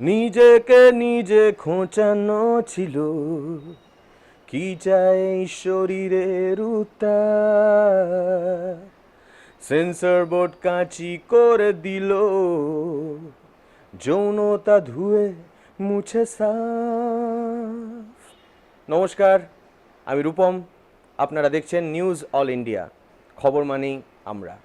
নিজেকে নিজে খোঁচানো ছিল। কি চাই শরীরের সেন্সর বোর্ড কাঁচি করে দিল। যৌনতা ধুয়ে মুছে সাফ। নমস্কার, আমি রূপম। আপনারা দেখছেন নিউজ অল ইন্ডিয়া। খবর মানেই আমরা।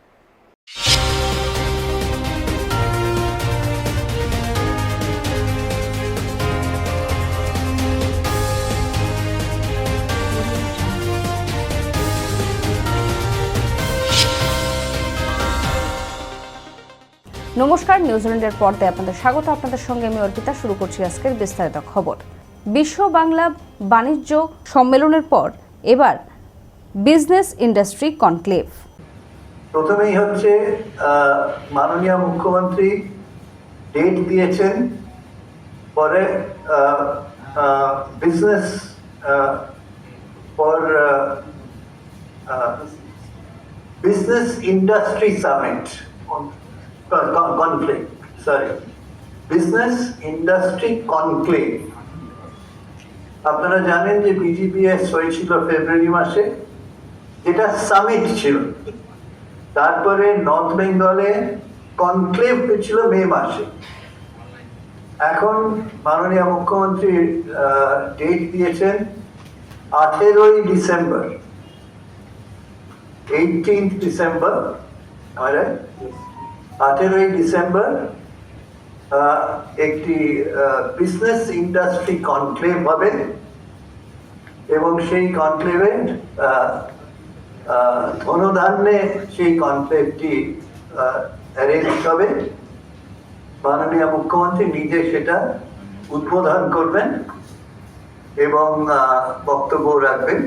নমস্কার নিউজিল্যান্ডের পর্দায় আপনাদের স্বাগত। আপনাদের সঙ্গে আমি অর্পিতা, শুরু করছি আজকের বিস্তারিত খবর। বিশ্ব বাংলা বাণিজ্য সম্মেলনের পর এবার বিজনেস ইন্ডাস্ট্রি কনক্লেভ প্রথমেই হচ্ছে মাননীয় মুখ্যমন্ত্রী ডেট দিয়েছেন, পরে business for business industry summit conclave sorry business industry conclave আপনারা জানেন যে বিজিবিএস হয়েছিল ফেব্রুয়ারি মাসে, যেটা সামিট ছিল। তারপরে নর্থ বেঙ্গলে কনক্লেভ ছিল মে মাসে। এখন মাননীয় মুখ্যমন্ত্রী ডেট দিয়েছেন আঠেরোই ডিসেম্বর। এইটিন্থ ডিসেম্বর আঠেরোই ডিসেম্বর একটি বিজনেস ইন্ডাস্ট্রি কনক্লেভ হবে এবং সেই কনক্লেভে ধনধান্যে সেই কনক্লেভটি অ্যারেঞ্জ হবে। মাননীয় মুখ্যমন্ত্রী নিজে সেটা উদ্বোধন করবেন এবং বক্তব্য রাখবেন।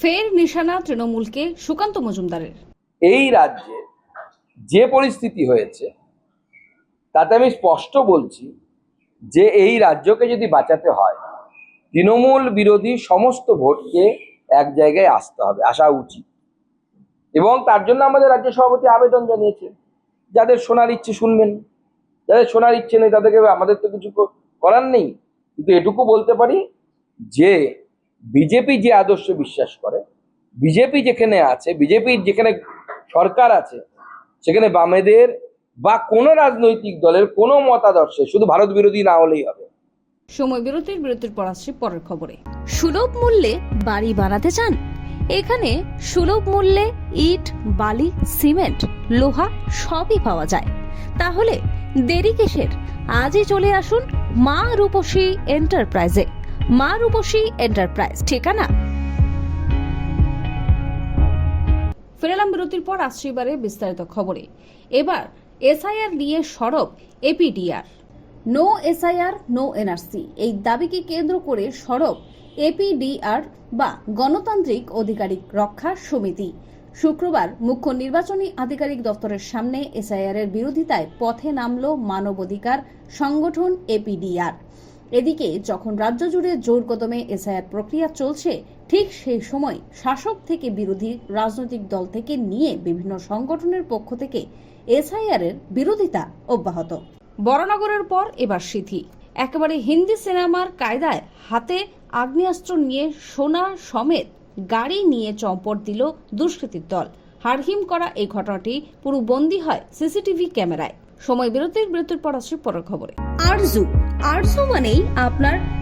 ফের নিশানা তৃণমূলকে সুকান্ত মজুমদারের। এই রাজ্যে যে পরিস্থিতি হয়েছে, তাতে আমি স্পষ্ট বলছি যে এই রাজ্যকে যদি বাঁচাতে হয়, তৃণমূল বিরোধী সমস্ত ভোটকে এক জায়গায় আসতে হবে, আসা উচিত। এবং তার জন্য আমাদের রাজ্য সভাপতি আবেদন জানিয়েছে, যাদের শোনার ইচ্ছে শুনবেন, যাদের শোনার ইচ্ছে নেই তাদেরকে আমাদের তো কিছু করার নেই। কিন্তু এটুকু বলতে পারি যে বিজেপি যে আদর্শ বিশ্বাস করে, বিজেপি যেখানে আছে বিজেপির যেখানে সরকার আছে সেখানে বামেদের বা কোনো রাজনৈতিক দলের কোনো মতাদর্শে শুধু ভারত বিরোধী না হলেই হবে। সময় বিরতির বিরতির পর আসছি পরের খবরে। সুলভ মূল্যে বাড়ি বানাতে চান? এখানে সুলভ মূল্যে ইট, বালি, সিমেন্ট, লোহা সবই পাওয়া যায়। তাহলে দেরি কিসের? আজই চলে আসুন মা রূপসী এন্টারপ্রাইজে। মা রূপসী এন্টারপ্রাইজ, ঠিকানা? ফেরালাম বিরতির পর আসছি এবারে বিস্তারিত খবরে। এবার এসআইআর নিয়ে সরব APDR. No SIR, no NRC. এই দাবিকে কেন্দ্র করে সরব এপিডিআর বা গণতান্ত্রিক অধিকারিক রক্ষা সমিতি। শুক্রবার মুখ্য নির্বাচনী আধিকারিক দপ্তরের সামনে এসআইআর এর বিরোধিতায় পথে নামল মানবাধিকার সংগঠন এপিডিআর। এদিকে, যখন রাজ্য জুড়ে জোর কদমে এসআইআর প্রক্রিয়া চলছে ঠিক সেই সময় শাসক থেকে বিরোধী রাজনৈতিক দল থেকে নিয়ে বিভিন্ন সংগঠনের পক্ষ থেকে এসআইআর এর বিরোধিতা অব্যাহত। বড়নগরের পর এবার সিথি। একেবারে হিন্দি সিনেমার কায়দায় হাতে আগ্নেয়াস্ত্র নিয়ে সোনা সমেত গাড়ি নিয়ে চম্পট দিল দুষ্কৃতীর দল। হারহিম করা এই ঘটনাটি পুরো বন্দী হয় সিসিটিভি ক্যামেরায়। সময় বিরতির বিরতির পর আসছে পরের খবরে। আরজু। আরজু মানেই আপনার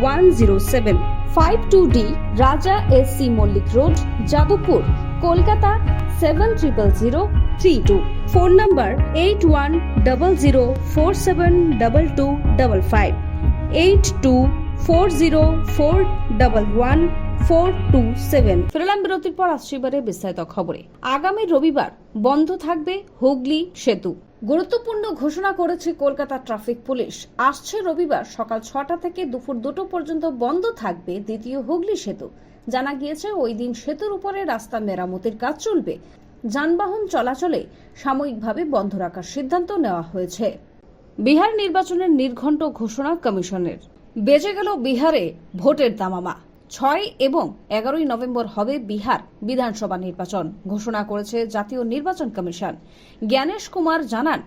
one zero seven five two D Raja S Mullick road Jadavpur Kolkata seven triple zero three two phone number eight one double zero four seven double two double five eight two four zero four double one four two seven বিরতির পর আসছে বিস্তারিত খবরে। আগামী রবিবার বন্ধ থাকবে হুগলি সেতু। গুরুত্বপূর্ণ ঘোষণা করেছে কলকাতা ট্রাফিক পুলিশ। আসছে রবিবার সকাল ছটা থেকে দুপুর দুটো পর্যন্ত বন্ধ থাকবে দ্বিতীয় হুগলি সেতু। জানা গিয়েছে ওই দিন সেতুর উপরে রাস্তা মেরামতির কাজ চলবে। যানবাহন চলাচলে সাময়িকভাবে বন্ধ রাখার সিদ্ধান্ত নেওয়া হয়েছে। বিহার নির্বাচনের নির্ঘণ্ট ঘোষণা কমিশনের। বেজে গেল বিহারে ভোটের দামামা। ছয় এবং এগারোই নভেম্বর হবে বিহার বিধানসভা নির্বাচন, ঘোষণা করেছে জাতীয় নির্বাচন কমিশন। জ্ঞানেশ কুমার জানান,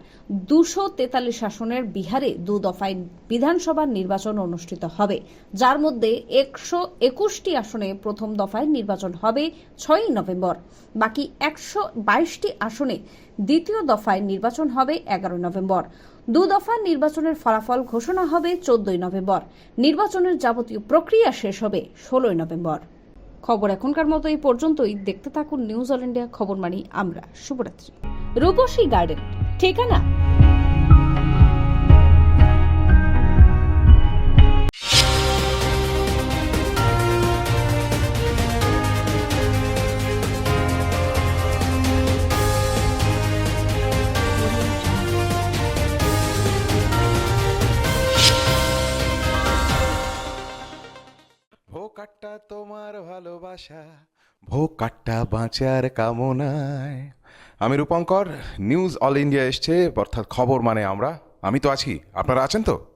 দুশো তেতাল্লিশ আসনের বিহারে দু দফায় বিধানসভা নির্বাচন অনুষ্ঠিত হবে, যার মধ্যে একশো একুশটি আসনে প্রথম দফায় নির্বাচন হবে ছয়ই নভেম্বর। বাকি একশো বাইশটি আসনে দ্বিতীয় দফায় নির্বাচন হবে এগারোই নভেম্বর। দু দফা নির্বাচনের ফলাফল ঘোষণা হবে চোদ্দই নভেম্বর। নির্বাচনের যাবতীয় প্রক্রিয়া শেষ হবে ষোলোই নভেম্বর। খবর এখনকার মতো এই পর্যন্তই। দেখতে থাকুন নিউজ অল ইন্ডিয়া খবর মানি আমরা শুভরাত্রি। রূপসী গার্ডেন। ঠিকানা? তোমার ভালোবাসা ভোকাট্টা বাঁচার কামনায়। আমি রূপঙ্কর নিউজ অল ইন্ডিয়া এসছে, অর্থাৎ খবর মানে আমরা। আমি তো আছি, আপনারা আছেন তো?